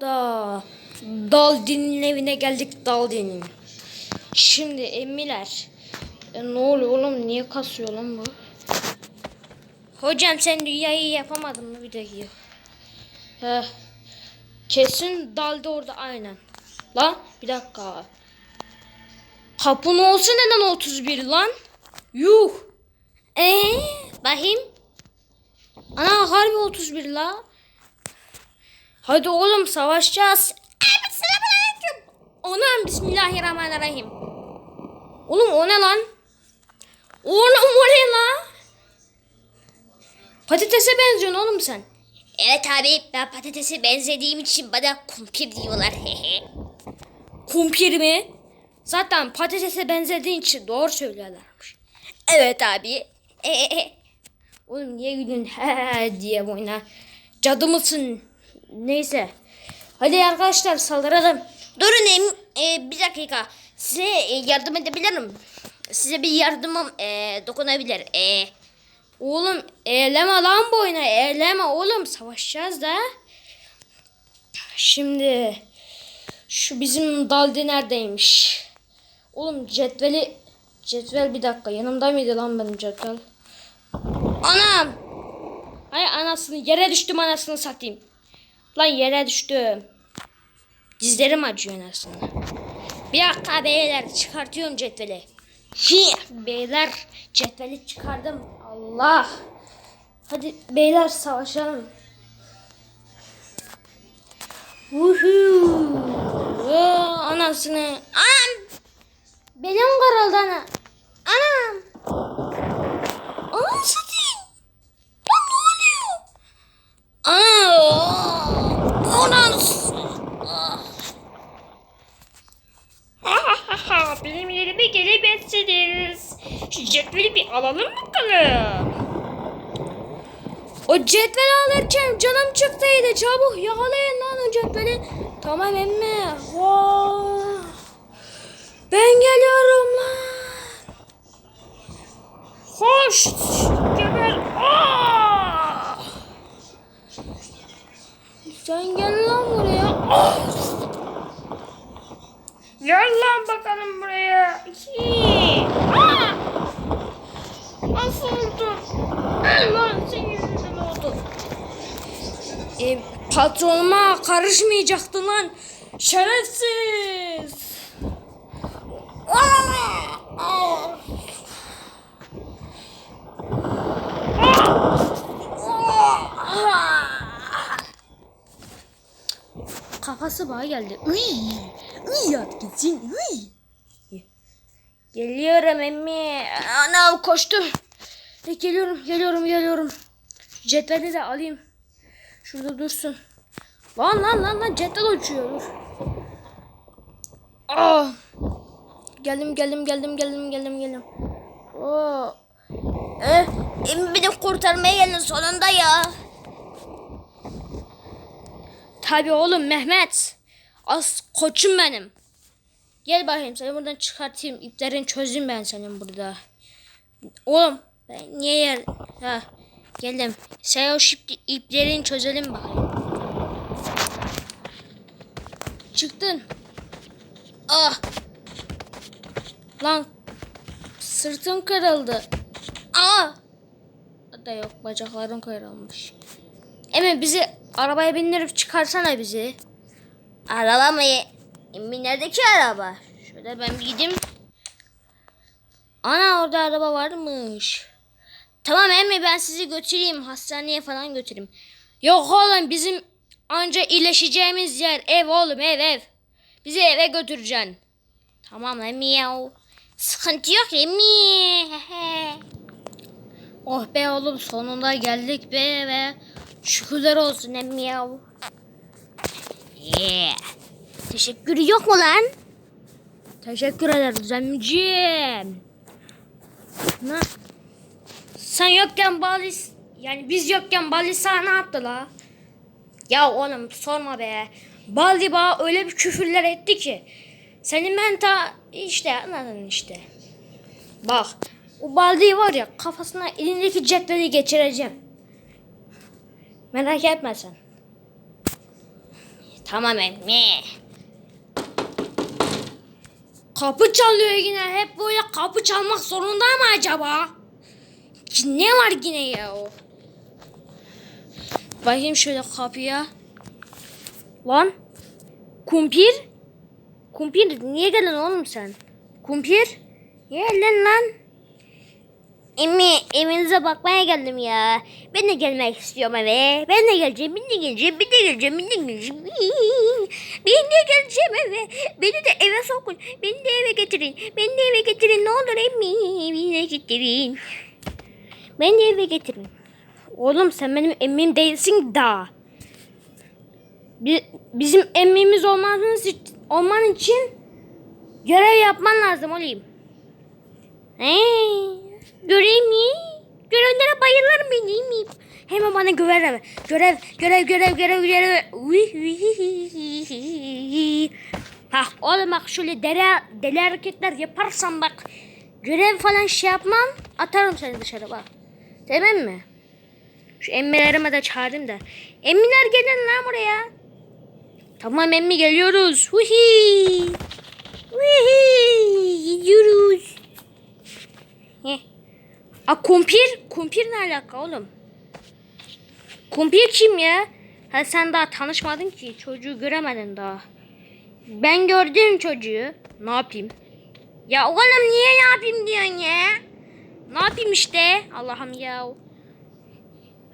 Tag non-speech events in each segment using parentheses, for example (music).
Da Daldin'in evine geldik Daldin'in. Şimdi emmiler. E, ne oluyor oğlum niye kasıyor lan bu? Hocam sen dünyayı yapamadın mı bir dakika. Heh. Kesin daldı orada aynen. Lan bir dakika. Kapın olsa neden 31 lan? Yuh. Ee, bakayım. Ana harbi 31 la. Hadi oğlum savaşacağız. Evet selamünaleyküm. Anam bismillahirrahmanirrahim. Oğlum o ne lan? Oğlum o ne lan? Patatese benziyorsun oğlum sen. Evet abi ben patatese benzediğim için bana kumpir diyorlar. (laughs) Kumpir mi? Zaten patatese benzediğin için doğru söylüyorlarmış. evet abi. (laughs) Oğlum niye gülün (laughs) he diye boyuna. Cadı mısın? Neyse. Hadi arkadaşlar saldıralım. Durun em, e, bir dakika. Size e, yardım edebilirim. Size bir yardımım e, dokunabilir. E, Oğlum eğleme lan boyuna eğleme oğlum savaşacağız da. Şimdi şu bizim daldi neredeymiş? Oğlum cetveli cetvel bir dakika yanımda mıydı lan benim cetvel? Anam! Hay anasını yere düştüm anasını satayım. Lan yere düştüm. Dizlerim acıyor anasını. Bir dakika beyler çıkartıyorum cetveli. Hi, beyler cetveli çıkardım. Allah. Hadi beyler savaşalım. Vuhuu. Aa, Anasını. Anam. Belim kırıldı ana. Anam. Anam satayım. Ne oluyor? Ana. Anam. (laughs) Benim yerime gelemezsiniz. Şu cetveli bir alalım bakalım. O cetveli alırken canım çıktıydı. Çabuk yakalayın lan o cetveli. Tamam emmi. Ben geliyorum lan. Hoş. Geber. Aa! Sen gel lan buraya. Ah! Gel lan bakalım buraya. Hi. Aa! Nasıl oldu? Lan senin yüzünden oldu. E, patronuma karışmayacaktı lan. Şerefsiz. Ah! Ah! Ah! Kafası bana geldi. Uy! Uy yat gitsin. Uy! Geliyorum emmi. Anam koştu. E, geliyorum, geliyorum, geliyorum. Cetveli de alayım. Şurada dursun. Lan lan lan lan cetvel uçuyor. Dur. Aa! Geldim, geldim, geldim, geldim, geldim, geldim. Oo. e, em, beni kurtarmaya geldin sonunda ya. Tabii oğlum Mehmet. As koçum benim. Gel bakayım seni buradan çıkartayım. İplerini çözeyim ben senin burada. Oğlum ben niye yer... Ha geldim. Sen o şip, iplerini çözelim bakayım. Çıktın. Ah. Lan sırtım kırıldı. Aa. Da yok bacaklarım kırılmış. Emi bizi arabaya bindirip çıkarsana bizi. Araba mı? Emmi neredeki araba? Şöyle ben bir gideyim. Ana orada araba varmış. Tamam emmi ben sizi götüreyim. Hastaneye falan götüreyim. Yok oğlum bizim anca iyileşeceğimiz yer ev oğlum ev ev. Bizi eve götüreceksin. Tamam emmi ya. Sıkıntı yok emmi. (laughs) oh be oğlum sonunda geldik be ve şükürler olsun emmi ya. Yeah. Teşekkürü yok mu lan? Teşekkür ederiz emmiciğim. Ne? Sen yokken Balis yani biz yokken Balis sana ne yaptı la? Ya oğlum sorma be. Baldi bana öyle bir küfürler etti ki. Senin ben işte anladın işte. Bak o Baldi var ya kafasına elindeki cetveli geçireceğim. Merak etme sen. Tamam emmi. Kapı çalıyor yine. Hep böyle kapı çalmak zorunda mı acaba? Ne var yine ya o? Bakayım şöyle kapıya. Lan. Kumpir. Kumpir niye geldin oğlum sen? Kumpir. Niye geldin lan? Emmi evinize bakmaya geldim ya. Ben de gelmek istiyorum eve. Ben de geleceğim, ben de geleceğim, ben de geleceğim, ben de geleceğim. (laughs) Ben de geleceğim eve. Beni de eve sokun. Beni de eve getirin. Beni de eve getirin. Ne olur emmi. Beni de getirin. Beni de eve getirin. Oğlum sen benim emmim değilsin. Bi- bizim emmimiz olmanız olman için görev yapman lazım olayım. Hey, göreyim mi? Görevlere bayılırım ben değil mi? Hemen bana görev ver. Görev, görev, görev, görev, görev. Ha, oğlum bak şöyle deli, deli hareketler yaparsan bak. Görev falan şey yapmam. Atarım seni dışarı bak. Tamam mı? Şu emmilerime de çağırayım da. Emmiler gelin lan buraya. Tamam emmi geliyoruz. Huhi. Huhi. Gidiyoruz. Heh. A kumpir? Kumpir ne alaka oğlum? Kumpir kim ya? Ha sen daha tanışmadın ki. Çocuğu göremedin daha. Ben gördüm çocuğu. Ne yapayım? Ya oğlum niye ne yapayım diyorsun ya? Ne yapayım işte? Allah'ım ya.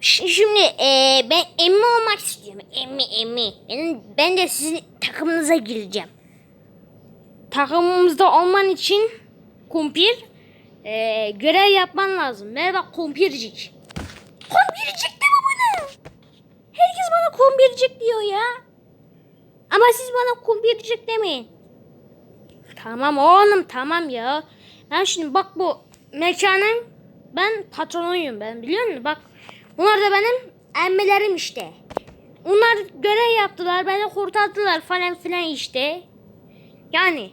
Şimdi eee, ben emmi olmak istiyorum. Emmi emmi. Ben, ben de sizin takımınıza gireceğim. Takımımızda olman için kumpir eee, görev yapman lazım. Merhaba kumpircik. Kumbircik de mi bana? Herkes bana kumbircik diyor ya. Ama siz bana kumbircik demeyin. Tamam oğlum tamam ya. Ben şimdi bak bu mekanın ben patronuyum ben biliyor musun? Bak bunlar da benim emmelerim işte. Onlar görev yaptılar beni kurtardılar falan filan işte. Yani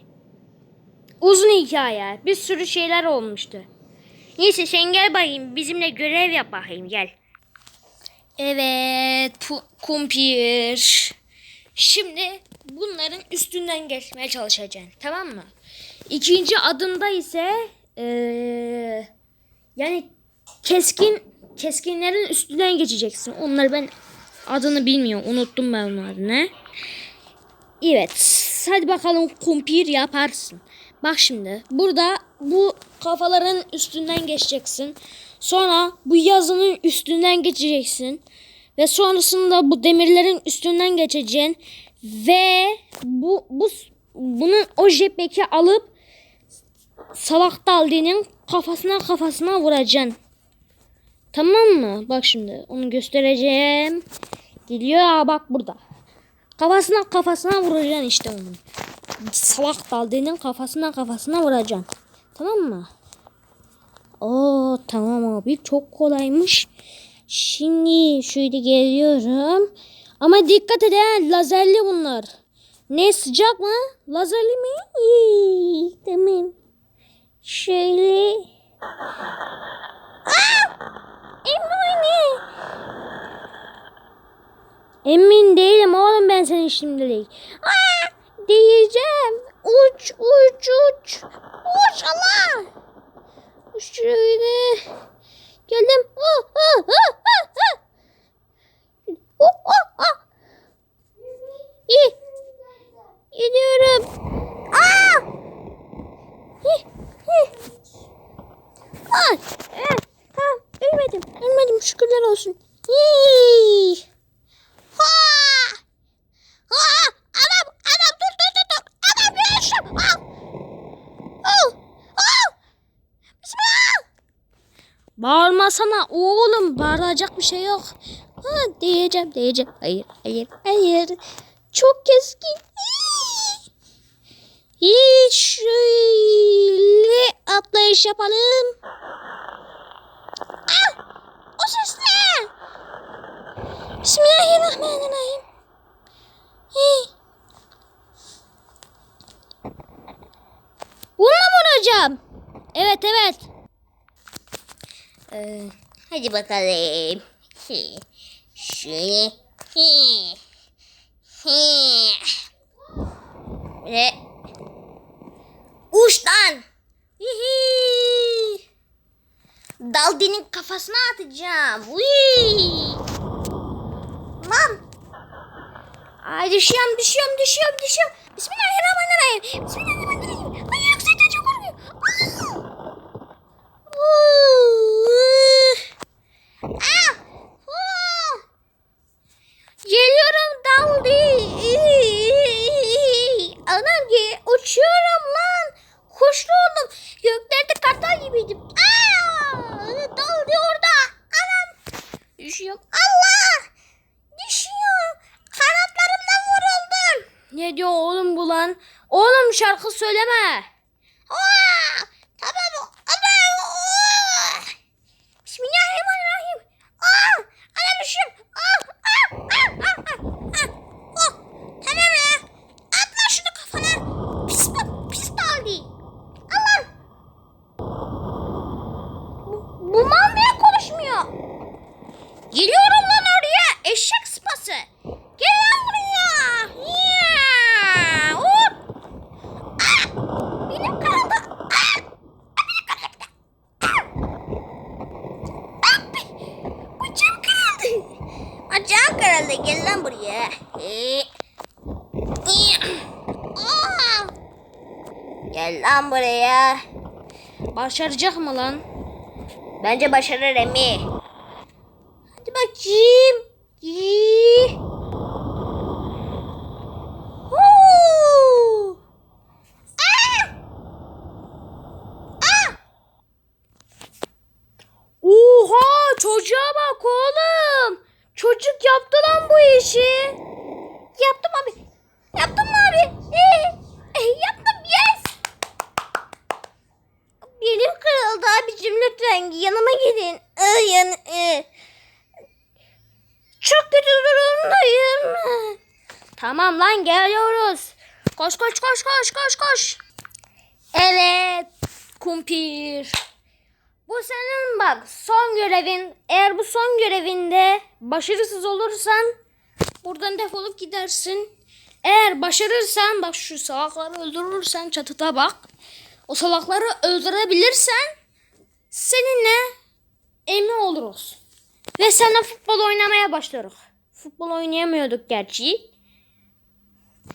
uzun hikaye bir sürü şeyler olmuştu. Neyse sen gel bakayım bizimle görev yap bakayım gel. Evet kumpir. Şimdi bunların üstünden geçmeye çalışacaksın. Tamam mı? İkinci adımda ise eee, yani keskin keskinlerin üstünden geçeceksin. Onları ben adını bilmiyorum. Unuttum ben onun adını. Evet. Hadi bakalım kumpir yaparsın. Bak şimdi burada bu kafaların üstünden geçeceksin. Sonra bu yazının üstünden geçeceksin. Ve sonrasında bu demirlerin üstünden geçeceksin. Ve bu, bu bunun o jetpack'i alıp salak daldinin kafasına kafasına vuracaksın. Tamam mı? Bak şimdi onu göstereceğim. Geliyor bak burada. Kafasına kafasına vuracaksın işte onun. Salak daldının kafasına kafasına vuracaksın. Tamam mı? Oo tamam abi çok kolaymış. Şimdi şöyle geliyorum. Ama dikkat et ha lazerli bunlar. Ne sıcak mı? Lazerli mi? İyi, tamam. Şöyle. Aa! Emin Emin değilim oğlum ben senin şimdilik. Aa! Diyeceğim. Uç uç uç. Uç Allah. Şöyle. Geldim. Oh, oh, oh, oh, oh. Oh, oh, oh. İyi. Gidiyorum. Aa! Hi, hi. Ay, evet, tamam, ölmedim, ölmedim, şükürler olsun. Hii. Ha! Ha! Adam, adam, Al. Al. Al. Bağırmasana oğlum. Bağıracak bir şey yok. Ha, diyeceğim diyeceğim. Hayır hayır hayır. Çok keskin. Hiç şöyle atlayış yapalım. Ah! O ses ne? Bismillahirrahmanirrahim. Hii. Bununla mı vuracağım? Evet evet. Ee, hadi bakalım. Şöyle. Böyle. Uçtan. Daldi'nin kafasına atacağım. Lan. Ay düşüyorum, düşüyorum, düşüyorum, düşüyorum. Bismillahirrahmanirrahim. Bismillahirrahmanirrahim. Ay yüksekten çok korkuyor. Ah. Ah. Geliyorum Daldi. Anam ki uçuyorum lan. Kuşlu oldum. Göklerde kartal gibiydim. Aa! Daldi orada. Anam. Düşüyorum. Allah. Düşüyorum. Kanatlarımdan vuruldum. Ne diyor oğlum bu lan? Oğlum şarkı söyleme. Aa! Tamam. Ama. Aa! Bismillahirrahmanirrahim. Aa! Ana düşüyorum. Aa! Aa! Aa! Aa! Aa! Oh! Tamam ya. Atla şunu kafana. Pis pis daldi. Allah. Bu, bu mal niye konuşmuyor? Geliyorum lan oraya. Eşek sıpası. Gel lan buraya. Ya! Hop! Ah! Benim kanadı. Ah! Abi, bacağım kırıldı. Bacağım kırıldı. Gel lan buraya. Ee, Aa! Buraya. Başaracak mı lan? Bence başarır Emi. Hadi bakayım. İyi. Huu. Aa! Aa! Oha çocuğa bak oğlum. Çocuk yaptı lan bu işi. Yaptım abi. Yaptım mı abi? Ee, e, yaptım yes. Belim kırıldı abicim lütfen yanıma gelin. Ee, yan, e. Çok kötü durumdayım. Tamam lan geliyoruz. Koş koş koş koş koş koş. Evet kumpir. Bu senin bak son görevin. Eğer bu son görevinde başarısız olursan buradan defolup gidersin. Eğer başarırsan bak şu salakları öldürürsen çatıda bak. O salakları öldürebilirsen seninle emi oluruz. Ve seninle futbol oynamaya başlarız. Futbol oynayamıyorduk gerçi.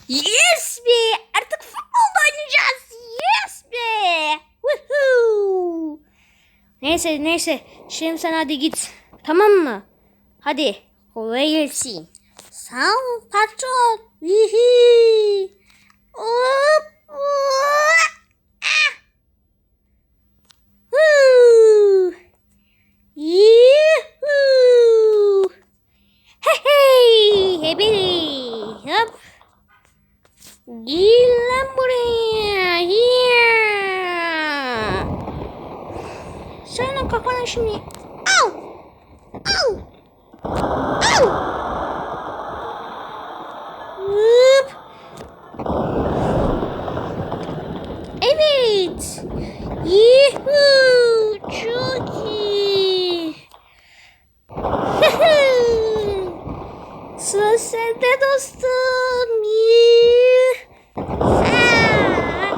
Yes be! Artık futbolda oynayacağız. Yes be! Woohoo! Neyse neyse. Şimdi sen hadi git. Tamam mı? Hadi. Kolay gelsin. Sağ ol patron. Hihi. Hop. ah. Hey hey. Hebeli. Hop. Gel lan buraya. Here. Sen kafana şimdi. Au. Au. Au. Hop. Evet. Yuhuu. Çok iyi. Sıra sende dostum. Yuh.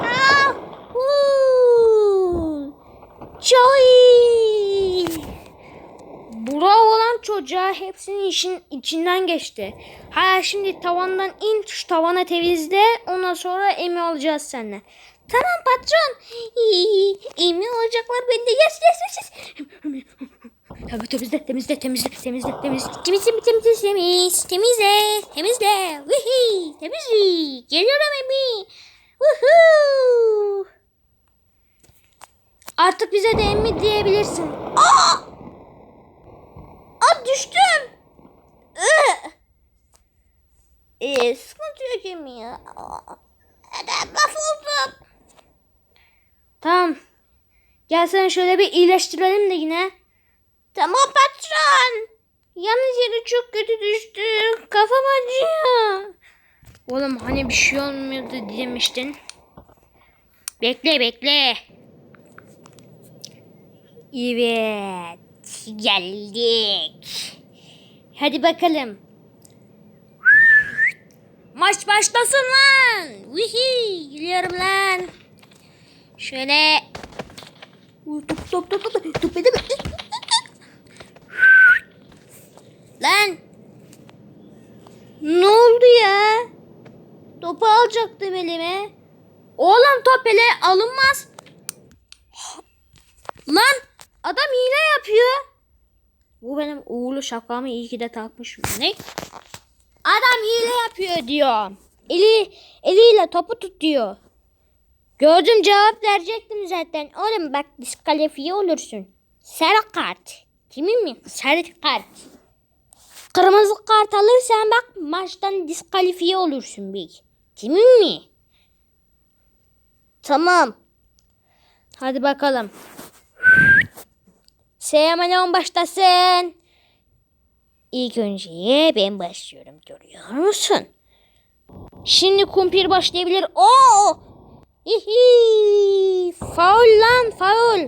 Aa, huu. Çok iyi. Bravo lan çocuğa hepsinin işin içinden geçti. Ha şimdi tavandan in şu tavana temizle ondan sonra emi alacağız seninle. Tamam patron. Emin olacaklar bende. Yes yes yes. yes. Tabii temizle temizle temizle temizle temizle. Temiz temiz temiz temiz. Temizle. Temizle. Vihi. Temizle. Geliyorum Emi. Woohoo. Artık bize de emmi diyebilirsin. Aa düştüm. Iı. Ee, sıkıntı yok Emi ya. Neden mahvoldum? Tamam. Gel şöyle bir iyileştirelim de yine. Tamam patron. Yalnız yere çok kötü düştü. Kafam acıyor. Oğlum hani bir şey olmuyordu demiştin. Bekle bekle. Evet. Geldik. Hadi bakalım. Maç başlasın lan. Vihi gidiyorum lan. Şöyle. Top top top top top top. Lan. Ne oldu ya? Topu alacaktım elime. Oğlum top ele alınmaz. Lan adam hile yapıyor. Bu benim uğurlu şapkamı iyi ki de takmışım. Ne? Adam hile yapıyor diyor. Eli eliyle topu tutuyor. Gördüm cevap verecektim zaten. Oğlum bak diskalifiye olursun. Sarı kart. Kimin mi? Sarı kart. Kırmızı kart alırsan bak maçtan diskalifiye olursun bir. Kimin mi? Tamam. Hadi bakalım. Seymen başlasın. İlk önce ben başlıyorum görüyor musun? Şimdi kumpir başlayabilir. Oo! Hihi! Faul lan faul.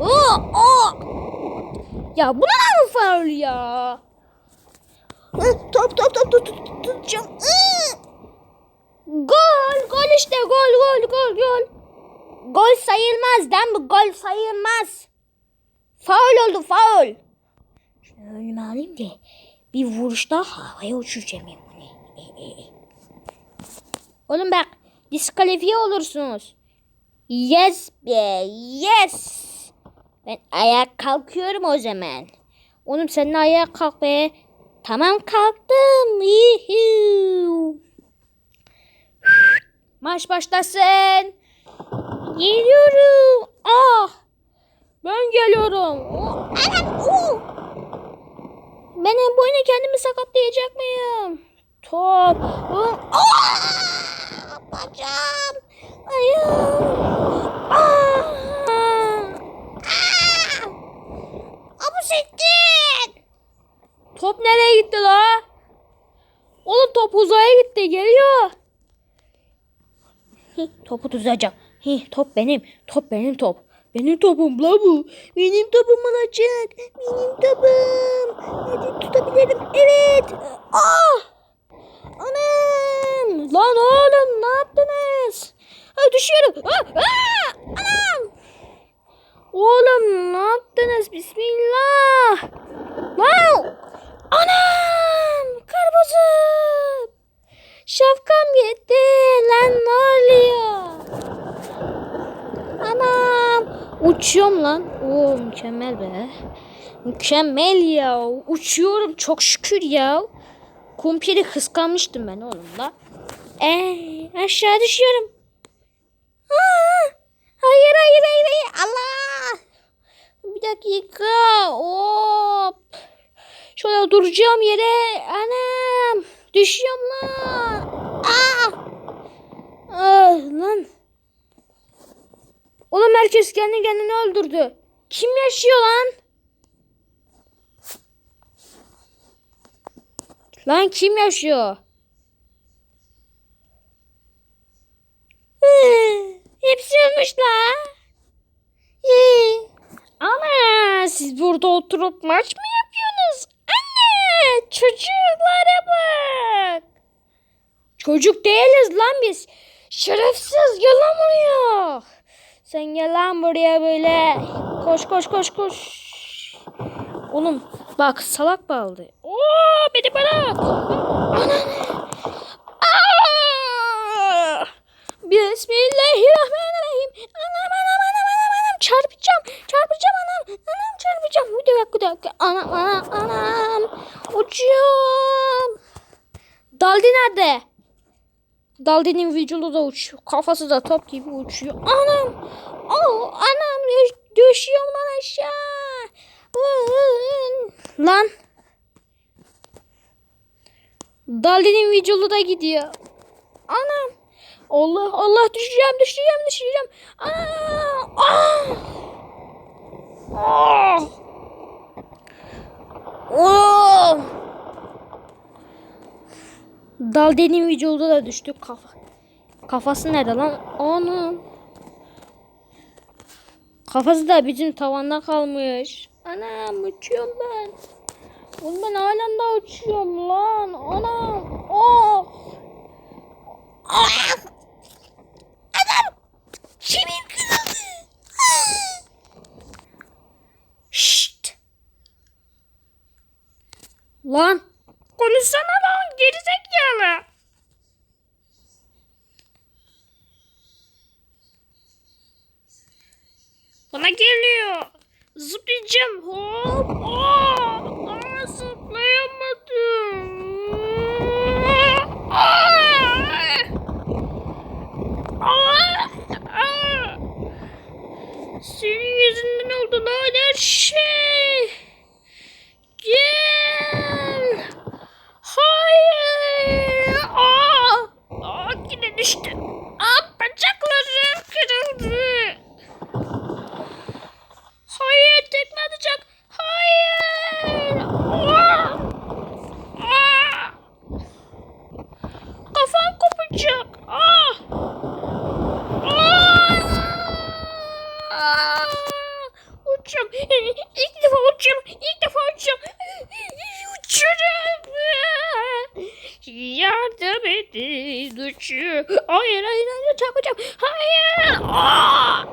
Oo! Oo! Ya bu ne mı faul ya? Top top top top top tutacağım. Gol gol işte gol gol gol gol. Gol sayılmaz lan bu gol sayılmaz. Faul oldu faul. Önüme alayım da bir vuruşta havaya uçuracağım ben bunu. E, e, e. Oğlum bak diskalifiye olursunuz. Yes be yes. Ben ayağa kalkıyorum o zaman. Oğlum sen de ayağa kalk be. Tamam kalktım. Yuhuu. Maç başlasın. Geliyorum. Ah. Ben geliyorum. Oh, Anam. Oh. Ben bu oyuna kendimi sakatlayacak mıyım? Top. Bacağım. Ayağım. Ah. Abu. Top nereye gitti la? Oğlum top uzaya gitti. Geliyor. Topu tutacağım. Hih, top benim. Top benim top. Benim topum la bu. Benim topum olacak. Benim topum. Hadi tutabilirim. Evet. Ah! Anam! Lan oğlum ne yaptınız? Ha, düşüyorum. Ah! Ah! Anam! Oğlum ne yaptınız? Bismillah. Lan! Anam! Karbozum! Şapkam gitti. Lan ne oluyor? Anam! Uçuyorum lan. Oo mükemmel be. Mükemmel ya. Uçuyorum çok şükür ya. Kumpiri kıskanmıştım ben oğlum da. Ee, aşağı düşüyorum. Aa, hayır hayır hayır hayır. Allah. Bir dakika. Hop. Şöyle duracağım yere. Anam. Düşüyorum lan. Aa. Ah lan. Oğlum herkes kendi kendini öldürdü. Kim yaşıyor lan? Lan kim yaşıyor? Hepsi ölmüş la. Ana siz burada oturup maç mı yapıyorsunuz? Anne çocuklara bak. Çocuk değiliz lan biz. Şerefsiz lan buraya. Sen gel lan buraya böyle. Koş koş koş koş. Oğlum bak salak bağladı. Oo beni bırak. Ananı. Bismillahirrahmanirrahim. Anam anam anam anam anam çarpacağım. Çarpacağım anam. Anam çarpacağım. Bir dakika bir dakika. Anam anam anam. Uçuyorum. Daldi nerede? Daldi'nin vücudu da uçuyor. Kafası da top gibi uçuyor. Anam. Oh, anam düş- düşüyorum lan aşağı. Lan. Daldi'nin vücudu da gidiyor. Anam. Allah Allah düşeceğim düşeceğim düşeceğim. Ah. Ah. Oh. Dalde'nin vücudu da düştü kafa. Kafası nerede lan? Anam. Kafası da bizim tavanda kalmış. Anam uçuyorum ben. Oğlum ben halen daha uçuyorum lan. Anam. Oh. Ah! Adam! Kemik kırıldı. Şşt! Lan! Konuşsana lan gerizekalı. Bana geliyor. Zıplayacağım. Hop. Aa, aa, aa. Senin yüzünden oldu lan her şey. Gel. Hayır. Aa, aa yine düştü. Aa, bacaklarım kırıldı. Hayır tekme atacak. Hayır. Aa, aa. Kafam kopacak. Aa. Aa. Uçacağım. İlk defa uçacağım. İlk defa uçacağım. Uçuyorum. Yardım edin. Uçuyor. Hayır hayır hayır çarpacağım. Hayır. Aa.